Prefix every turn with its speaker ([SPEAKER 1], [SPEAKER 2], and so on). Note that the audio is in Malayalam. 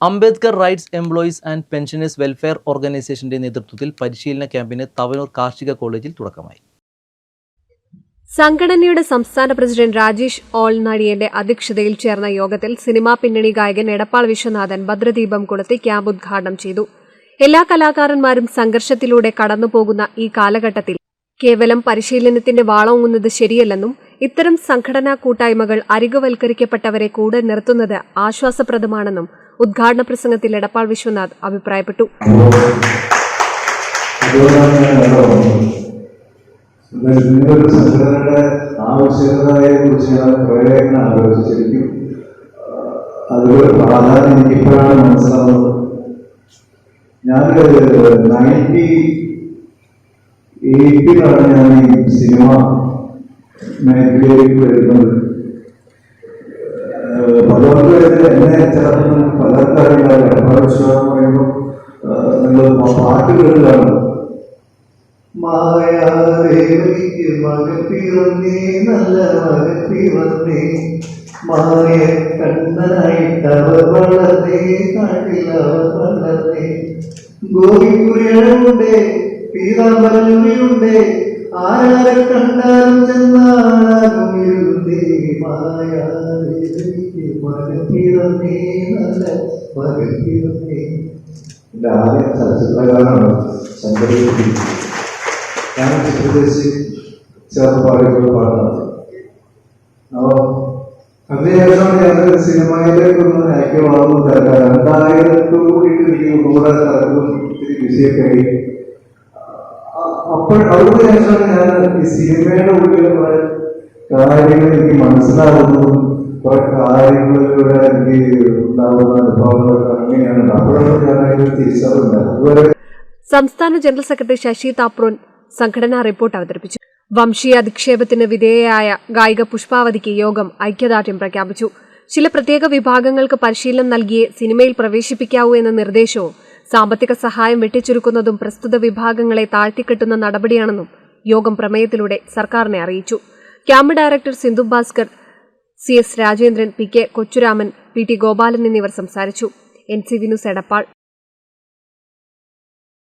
[SPEAKER 1] Ambedkar rights employees and pensioners welfare ഓർഗനൈസേഷന്റെ നേതൃത്വത്തിൽ പരിശീലന ക്യാമ്പിന് തവനൂർ കാർഷിക കോളേജിൽ തുടക്കമായി.
[SPEAKER 2] സംഘടനയുടെ സംസ്ഥാന പ്രസിഡന്റ് രാജേഷ് ഓൾനാടിയന്റെ അധ്യക്ഷതയിൽ ചേർന്ന യോഗത്തിൽ സിനിമാ പിന്നണി ഗായകൻ എടപ്പാൾ വിശ്വനാഥൻ ഭദ്രദീപം കൊളുത്തി ക്യാമ്പ് ഉദ്ഘാടനം ചെയ്തു. എല്ലാ കലാകാരന്മാരും സംഘർഷത്തിലൂടെ കടന്നുപോകുന്ന ഈ കാലഘട്ടത്തിൽ കേവലം പരിശീലനത്തിന്റെ വാളോങ്ങുന്നത് ശരിയല്ലെന്നും ഇത്തരം സംഘടനാ കൂട്ടായ്മകൾ അരികുവൽക്കരിക്കപ്പെട്ടവരെ കൂടെ നിർത്തുന്നത് ആശ്വാസപ്രദമാണെന്നും ഉദ്ഘാടന പ്രസംഗത്തിൽ എടപ്പാൾ വിശ്വനാഥ് അഭിപ്രായപ്പെട്ടു.
[SPEAKER 3] അതുകൊണ്ടാണ് ഞാൻ ഞാൻ നയന്റി എയ്റ്റിലാണ് ഞാൻ ഈ സിനിമ മേഖലയിലേക്ക് വരുന്നത്. പലർക്കും എന്നെ ചിലപ്പോൾ അറിയില്ല. പരമശിവം പറയുമ്പോൾ നിങ്ങൾ പാട്ട് കേൾക്കുകയാണ്. മായാദേവിക്ക് മകപ്പിറന്നേ നല്ല മകപ്പിറന്നേ. മായ കണ്ണനായിട്ടവർ വളർന്നേ കാട്ടിലവർ വളർന്നേ. ഗോപിക്കുരിയുണ്ടേ പീതാംബരനുരിയുണ്ടേ ആരാരെ കണ്ടാലും ചെന്നാകുമിരുന്നേ മായാദേവിക്ക് മകപ്പിറന്നേ നല്ല മകപ്പിറന്നേ എന്റെ ആദ്യ ചലച്ചിത്രകാരനാണ് ശങ്കരേശ്വരി ഞാൻ ചിത്രദേശി ചേർത്ത് പാടിയിട്ടുള്ള പാട്ടാണ്. അതിനുശേഷം ഞാൻ സിനിമയിലേക്ക് ഒന്ന് തിരക്കാം രണ്ടായിരത്തോടു കൂടിയിട്ട് എനിക്ക് തിരക്കും ഇത്തിരി ബിസിയൊക്കെ അപ്പോൾ അതിന് ഞാൻ ഈ സിനിമയുടെ ഉള്ളിൽ കുറെ കാര്യങ്ങൾ എനിക്ക് മനസ്സിലാകുന്നതും കുറെ കാര്യങ്ങളിലൂടെ എനിക്ക് ഉണ്ടാകുന്ന അനുഭവങ്ങളൊക്കെ അങ്ങനെയാണ്. അപ്പോഴാണ് ഞാൻ അതുവരെ
[SPEAKER 2] സംസ്ഥാന ജനറൽ സെക്രട്ടറി ശശി താപ്രോൻ സംഘടനാ റിപ്പോർട്ട് അവതരിപ്പിച്ചു. വംശീയ അധിക്ഷേപത്തിന് വിധേയയായ ഗായിക പുഷ്പാവതിക്ക് യോഗം ഐക്യദാർഢ്യം പ്രഖ്യാപിച്ചു. ചില പ്രത്യേക വിഭാഗങ്ങൾക്ക് പരിശീലനം നൽകിയേ സിനിമയിൽ പ്രവേശിപ്പിക്കാവൂ എന്ന നിർദ്ദേശവും സാമ്പത്തിക സഹായം വെട്ടിച്ചുരുക്കുന്നതും പ്രസ്തുത വിഭാഗങ്ങളെ താഴ്ത്തിക്കെട്ടുന്ന നടപടിയാണെന്നും യോഗം പ്രമേയത്തിലൂടെ സർക്കാരിനെ അറിയിച്ചു. Camp director Sindhu Bhaskar C S Rajendran P K Kochuraman P T Gopalan എന്നിവർ സംസാരിച്ചു. എൻ സി വിനുസ് എടപ്പാൾ.